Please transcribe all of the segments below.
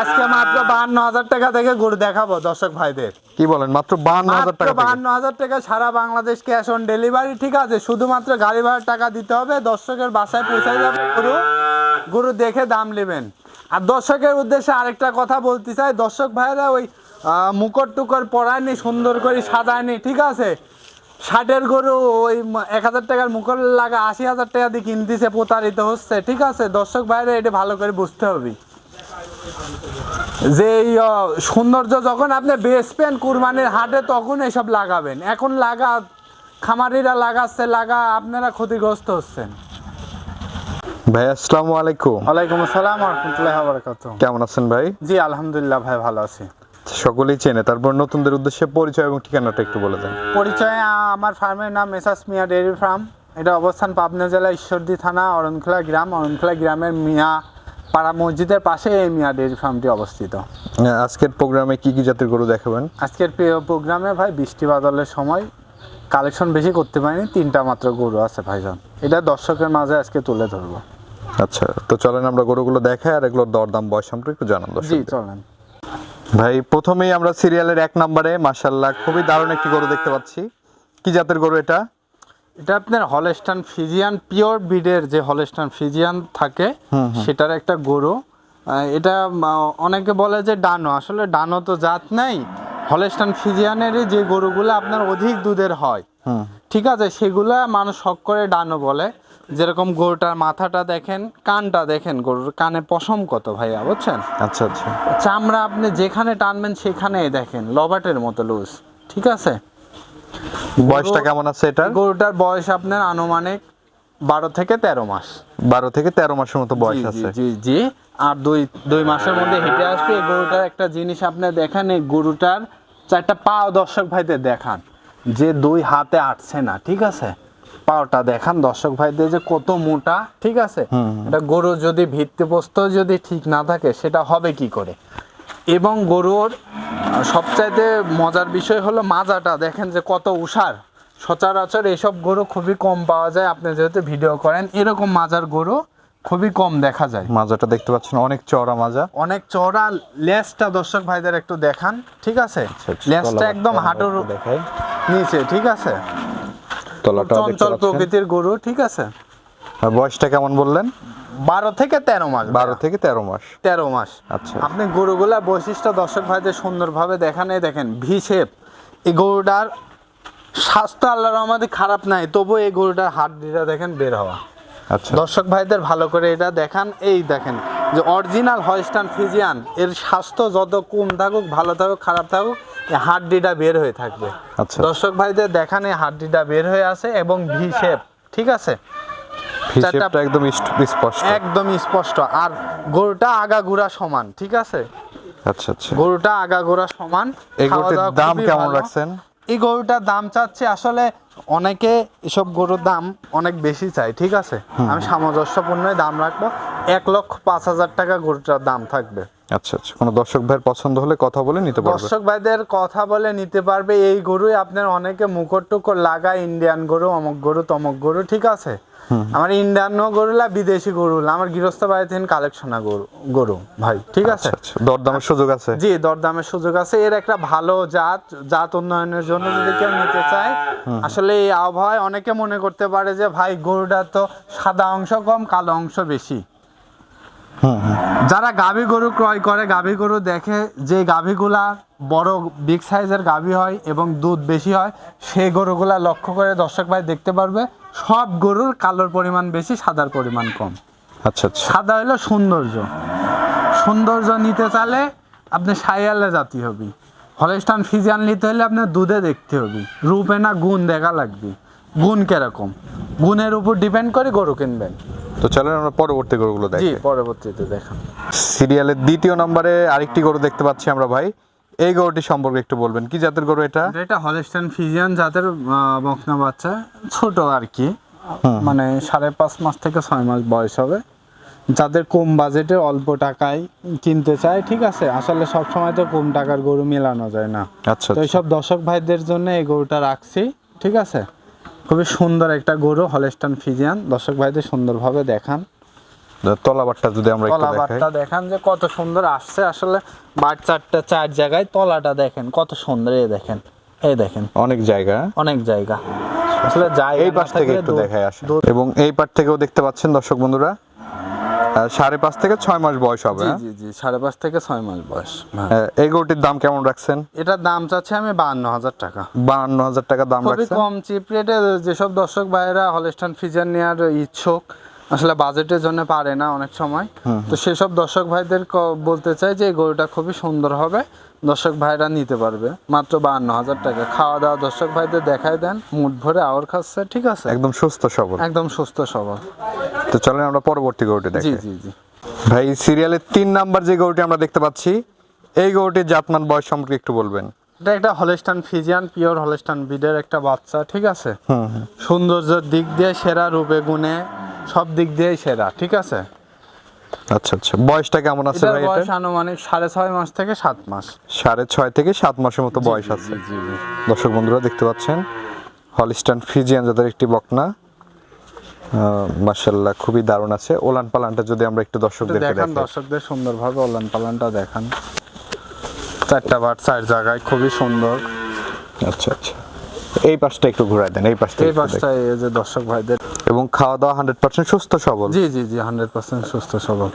আজকে মাত্র বাহান্ন হাজার টাকা থেকে গরু দেখাবো দর্শক ভাইদের। কি বলেন মাত্র বাহান্ন হাজার টাকা? বাহান্ন হাজার টাকা সারা বাংলাদেশ ক্যাশ অন ডেলিভারি ঠিক আছে? শুধুমাত্র গাড়ি ভাড়ার টাকা দিতে হবে দর্শকের বাসায় পৌঁছে যাবে গরু। গরু দেখে দাম নেবেন। আর দর্শকের উদ্দেশ্যে আরেকটা কথা বলতে চাই। দর্শক ভাইরা ওই মুকট টুকর পরায়নি সুন্দর করে সাজায়নি ঠিক আছে? ষাটের গরু ওই এক হাজার টাকার মুখর লাগা আশি হাজার টাকা দিয়ে কিনতেছে প্রতারিত হচ্ছে ঠিক আছে? দর্শক ভাইরা এটা ভালো করে বুঝতে হবে। যে এই, সৌন্দর্য যখন আপনি বেচবেন কুরবানির হাটে তখন এসব লাগাবেন। এখন লাগা খামারিরা লাগাচ্ছে লাগা আপনারা ক্ষতিগ্রস্ত হচ্ছেন। ভাই আসসালামু আলাইকুম। ওয়ালাইকুম আসসালাম রহমতুল্লাহ বারকাত কেমন আছেন ভাই? জি আলহামদুলিল্লাহ ভাই ভালো আছি। সকলেই চেনে। তারপর নতুনদের উদ্দেশ্যে পরিচয় এবং ঠিকানাটা একটু বলে দেন। পরিচয় আমার ফার্মের নাম মেসাস মিয়া ডেয়ারি ফার্ম। এটা অবস্থান পাবনা জেলা ঈশ্বরদী থানা অরণখোলা গ্রাম। অরণখোলা গ্রামের মিয়া পাড়া মসজিদের পাশে মিয়া ডেয়ারি ফার্মটি অবস্থিত। আজকের প্রোগ্রামে কি কি জাতের গরু দেখাবেন? আজকের প্রোগ্রামে ভাই বৃষ্টি বাদলের সময় কালেকশন বেশি করতে পারিনি তিনটা মাত্র গরু আছে ভাইজান। এটা দর্শকের মাঝে আজকে তুলে ধরবো। আচ্ছা তো চলেন আমরা গরুগুলো দেখাই আর এগুলোর দরদাম বয়স সম্পর্কে একটু জানান জি চলেন। ভাই প্রথমেই আমরা সিরিয়ালের এক নম্বরে মাশাল্লাহ খুবই দারুণ একটি গরু দেখতে পাচ্ছি। কি জাতের গরু এটা? এটা আপনার হলস্টান ফিজিয়ান পিওর ব্রিডের যে হলস্টান ফিজিয়ান থাকে সেটার একটা গরু। এটা অনেকে বলে যে ডানো। আসলে ডানো তো জাত নাই। হলস্টান ফিজিয়ানেরই যে গরুগুলো আপনার অধিক দুধের হয়। ঠিক আছে? সেগুলা মানুষ শখ করে ডানো বলে। যেরকম গরুটার মাথাটা দেখেন কানটা দেখেন গরুর কানে পশম কত ভাইয়া বুঝছেন? আচ্ছা আচ্ছা। চামড়া আপনি যেখানে টানবেন সেখানেই দেখেন লবাটের মতো লুজ। ঠিক আছে? বয়সটা কেমন আছে এটার? গরুটার বয়স আপনার আনুমানিক বারো থেকে তেরো মাস। বারো থেকে তেরো মাসের মতো বয়স আছে। জি জি। আর দুই দুই মাসের মধ্যে হেঁটে আসবে গরুটার একটা জিনিস আপনি দেখেন এই গরুটার চারটা পা দর্শক ভাইদের দেখান। যে দুই হাতে আটছে না ঠিক আছে? পাওটা দেখান দর্শক ভাইদের যে কত মোটা ঠিক আছে? এটা গরু যদি ভিত্তিপ্রস্তর যদি ঠিক না থাকে সেটা হবে কি করে? এবং গরুর সবচাইতে মজার বিষয় হলো মাজাটা। দেখেন যে কত উষার সচরাচর এসব গরু খুবই কম পাওয়া যায়। আপনি যেহেতু ভিডিও করেন এরকম মাজার গরু খুবই কম দেখা যায়। মাজাটা দেখতে পাচ্ছেন অনেক চওড়া মাজা। অনেক চওড়া লেজটা দর্শক ভাইদের একটু দেখান ঠিক আছে? আচ্ছা, লেজটা একদম হাঁটুর নিচে ঠিক আছে? চঞ্চল প্রকৃতির গরু ঠিক আছে? বয়সটা কেমন বললেন? বারো থেকে তেরো মাস বারো থেকে তেরো মাস। তেরো মাস। আচ্ছা। আপনি গরুগুলা বৈশিষ্ট্য দর্শক ভাইদের সুন্দরভাবে দেখান এই দেখেন ভি শেপ এই গরুটার স্বাস্থ্য আল্লাহর আমাদের খারাপ নাই তবু এই গরুটার হাড্ডিটা দেখেন বের হওয়া। আচ্ছা। দর্শক ভাইদের ভালো করে এটা দেখান এই দেখেন যে অরিজিনাল হলস্টান ফিজিয়ান এর স্বাস্থ্য যত কম থাকুক ভালো থাকুক খারাপ থাকুক এই হাড্ডিটা বের হয়ে থাকবে। আচ্ছা। দর্শক ভাইদের দেখান এই হাড্ডিটা বের হয়ে আছে এবং ভি শেপ ঠিক আছে? হিসেবটা একদম স্পষ্ট। একদম স্পষ্ট। আর গরুটা আগাগোড়া সমান ঠিক আছে? আচ্ছা আচ্ছা। গরুটা আগাগোড়া সমান এই গরুটার দাম কেমন। রাখছেন? এই গরুটার দাম চাচ্ছে আসলে অনেকে এসব গরুর দাম অনেক বেশি চায় ঠিক আছে? আমি সামঞ্জস্যপূর্ণ দাম রাখব। এক লক্ষ পাঁচ হাজার টাকা গরুটার দাম থাকবে। আচ্ছা আচ্ছা। কোনো দর্শক ভাইয়ের পছন্দ হলে কথা বলে নিতে পারবে। দর্শক ভাইদের কথা বলে নিতে পারবে এই গরুই আপনার অনেকে মুখর টুকর লাগায় ইন্ডিয়ান গরু অমুক গরু তমক গরু ঠিক আছে? আমার ইন্ডিয়ানও গরুলা বিদেশি গরুলা আমার গৃহস্থ বাড়ি থেকে কালেকশনা গরু গরু ভাই ঠিক আছে? আচ্ছা আচ্ছা। দরদামের সুযোগ আছে? জি দরদামের সুযোগ আছে। এর একটা ভালো জাত জাত উন্নয়নের জন্য যদি কেউ নিতে চায় আসলে এই আবহাওয়ায় অনেকে মনে করতে পারে যে ভাই গরুটা তো সাদা অংশ কম কালো অংশ বেশি। যারা গাভী গরু ক্রয় করে গাভী গরু দেখে যে গাভীগুলা বড় বিগ সাইজের গাভী হয় এবং দুধ বেশি হয় সেই গরুগুলা লক্ষ্য করে দর্শক ভাই দেখতে পারবে সব গরুর কালোর পরিমাণ বেশি সাদার পরিমাণ কম। আচ্ছা আচ্ছা। সাদা হলো সৌন্দর্য। সৌন্দর্য নিতে চালে আপনি সাইয়ালে জাতি হবি। হলস্টান ফিজিয়ান নিতে হলে আপনার দুধে দেখতে হবে। রূপে না গুণ দেখা লাগবে। গুণ কীরকম? গুণের উপর ডিপেন্ড করে গরু কিনবেন। তো চলেন আমরা পরবর্তী গরুগুলো দেখি। পরবর্তীতে দেখান। সিরিয়ালের দ্বিতীয় নম্বরে আরেকটি গরু দেখতে পাচ্ছি আমরা ভাই। এই গরুটি সম্পর্কে একটু বলবেন। কি জাতের গরু এটা? এটা হলস্টান ফিজিয়ান জাতের বকনা বাচ্চা। ছোট আর কি। মানে সাড়ে পাঁচ মাস থেকে ছয় মাস বয়স হবে। যাদের কম বাজেটে অল্প টাকায় কিনতে চায় ঠিক আছে? আসলে সব সময় তো কম টাকার গরু মেলানো যায় না। আচ্ছা তো এইসব দর্শক ভাইদের জন্য এই গরুটা রাখছি ঠিক আছে? খুবই সুন্দর একটা গরু হলেস্টান ফিজিয়ান দর্শক ভাইদের সুন্দরভাবে দেখান। তলাবারটা যদি আমরা তলাবারটা দেখেন যে কত সুন্দর আসছে। আসলে বাট চারটা চার জায়গায় তলাটা দেখেন কত সুন্দর এই দেখেন। এই দেখেন। অনেক জায়গা। অনেক জায়গা। আসলে জায়গা এই পাশ থেকে একটু দেখায় আসে এবং এই পাশ থেকেও দেখতে পাচ্ছেন দর্শক বন্ধুরা সাড়ে পাঁচ থেকে ছয় মাস বয়স হবে জি হ্যাঁ? জি সাড়ে পাঁচ থেকে ছয় মাস বয়স হ্যাঁ। এই গরুটির দাম কেমন রাখছেন? এটার দাম চাচ্ছে আমি বাহান্ন হাজার টাকা। বাহান্ন হাজার টাকা দাম রাখছেন? কম চিপ রেটে যেসব দর্শক ভাইয়েরা হলস্টান ফিজার নেওয়ার ইচ্ছুক আসলে বাজেটের জন্য পারে না অনেক সময়। তো সেসব দর্শক ভাইদের বলতে চাই যে এই গরুটা খুবই সুন্দর হবে। দর্শক ভাইরা নিতে পারবে। মাত্র বাহান্ন হাজার টাকা। খাওয়া দাওয়া দর্শক ভাইদের দেখাই দেন। মুঠ ভরে আওয়ার খাচ্ছে ঠিক আছে? একদম সুস্থ সবল। একদম সুস্থ সবল। তো চলেন আমরা পরবর্তী গরুটি দেখি। জি জি। ভাই সিরিয়ালের তিন নাম্বার যে গরুটি আমরা দেখতে পাচ্ছি এই গরুটির জাতমান বয়স সম্পর্কে একটু বলবেন। এটা একটা হলস্টান ফিজিয়ান পিওর হলস্টান বিডের একটা বাচ্চা ঠিক আছে? সৌন্দর্যের দিক দিয়ে সেরা রূপে গুণে সব দিক দিয়েই সেরা ঠিক আছে? আচ্ছা আচ্ছা। বয়সটা কেমন আছে ভাই বয়স আনুমানিক সাড়ে ছয় মাস থেকে সাত মাস। সাড়ে ছয় থেকে সাত মাসের মতো বয়স আছে। দর্শক বন্ধুরা দেখতে পাচ্ছেন? হলিস্টান ফিজিয়ান জাতের একটি বকনা। খুবই দারুণ আছে। ওলান পালানটা যদি আমরা একটু দর্শকদেরকে দেখান দর্শকদের সুন্দরভাবে ওলান পালানটা দেখান। চারটা বাট চার জায়গায় খুবই সুন্দর। আচ্ছা আচ্ছা। এই পাশটা একটু ঘুরাই দেন এই পাশটা এই বাসটা এই যে দর্শক ভাইদের। এবং খাওয়া দাওয়া হান্ড্রেড পার্সেন্ট সুস্থ সবল। জি জি জি হান্ড্রেড পার্সেন্ট সুস্থ সবল।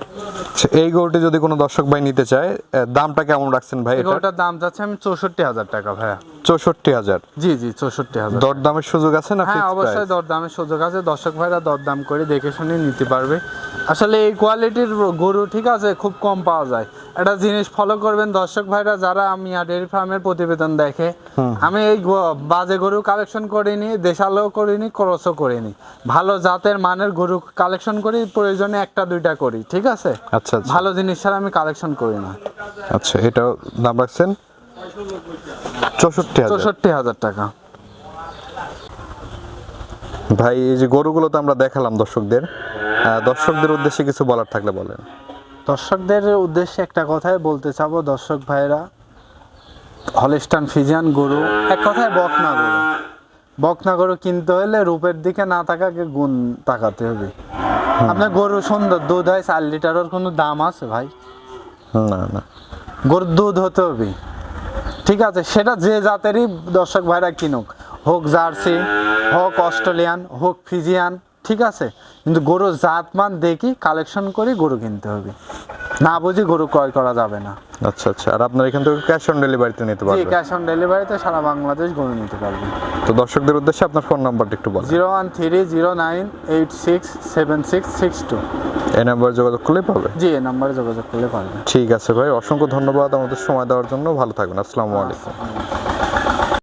এই গরুটি যদি কোনো দর্শক ভাই নিতে চায় দামটা কেমন রাখছেন ভাই এটার দাম যাচ্ছে আমি চৌষট্টি হাজার টাকা ভাইয়া। চৌষট্টি হাজার। জি জি চৌষট্টি হাজার। দরদামের সুযোগ আছে না হ্যাঁ অবশ্যই? দরদামের সুযোগ আছে। দর্শক ভাইরা দরদাম করে দেখে শুনে নিতে পারবে। আসলে এই কোয়ালিটির গরু ঠিক আছে খুব কম পাওয়া যায়। একটা জিনিস ফলো করবেন দর্শক ভাইরা যারা আমি ডেয়ারি ফার্মের প্রতিবেদন দেখে আমি এই বাজে গরু কালেকশন করিনি দেশালো করিনি ক্রসও করিনি। ভালো জাতের মানের গরু কালেকশন করি প্রয়োজনে একটা দুইটা করি ঠিক আছে? আচ্ছা আচ্ছা। ভালো জিনিস ছাড়া আমি কালেকশন করি না। আচ্ছা এটাও দাম রাখছেন? চৌষট্টি চৌষট্টি হাজার টাকা। ভাই এই যে গরুগুলো তো আমরা দেখালাম দর্শকদের। দর্শকদের উদ্দেশ্যে কিছু বলার থাকলে বলেন। দর্শকদের উদ্দেশ্যে একটা কথাই বলতে চাবো দর্শক ভাইরা। হলিস্টান ফিজিয়ান গরু। এক কথায় বকনা গরু। বকনা গরু কিনতে হলে রূপের দিকে না তাকাকে গুণ তাকাতে হবে। আপনার গরু সুন্দর দুধ হয় চার লিটারের কোনো দাম আছে ভাই? না না। গরুর দুধ হতে হবে। ঠিক আছে, সেটা যে জাতেরই দর্শক ভাইরা কিনুক। হোক জার্সি, হোক অস্ট্রেলিয়ান, হোক ফিজিয়ান, ঠিক আছে? কিন্তু গরুর জাতমান দেখি, কালেকশন করে গরু কিনতে হবে। না বুঝি গরু ক্রয় করা যাবে না। আচ্ছা আচ্ছা। আর আপনার এখান থেকে ক্যাশ অন ডেলিভারিতে নিতে পারবেন? জি ক্যাশ অন ডেলিভারিতে সারা বাংলাদেশ গরু নিতে পারবেন তো দর্শকদের উদ্দেশ্যে আপনার ফোন নাম্বারটা একটু বলেন। Zero one three zero nine eight six seven six six two. এই নাম্বারে যোগাযোগ করলে পাবে জি এই নাম্বারে যোগাযোগ করলে পাবে ঠিক আছে ভাই অসংখ্য ধন্যবাদ আমাদের সময় দেওয়ার জন্য। ভালো থাকবেন। আসসালামু আলাইকুম।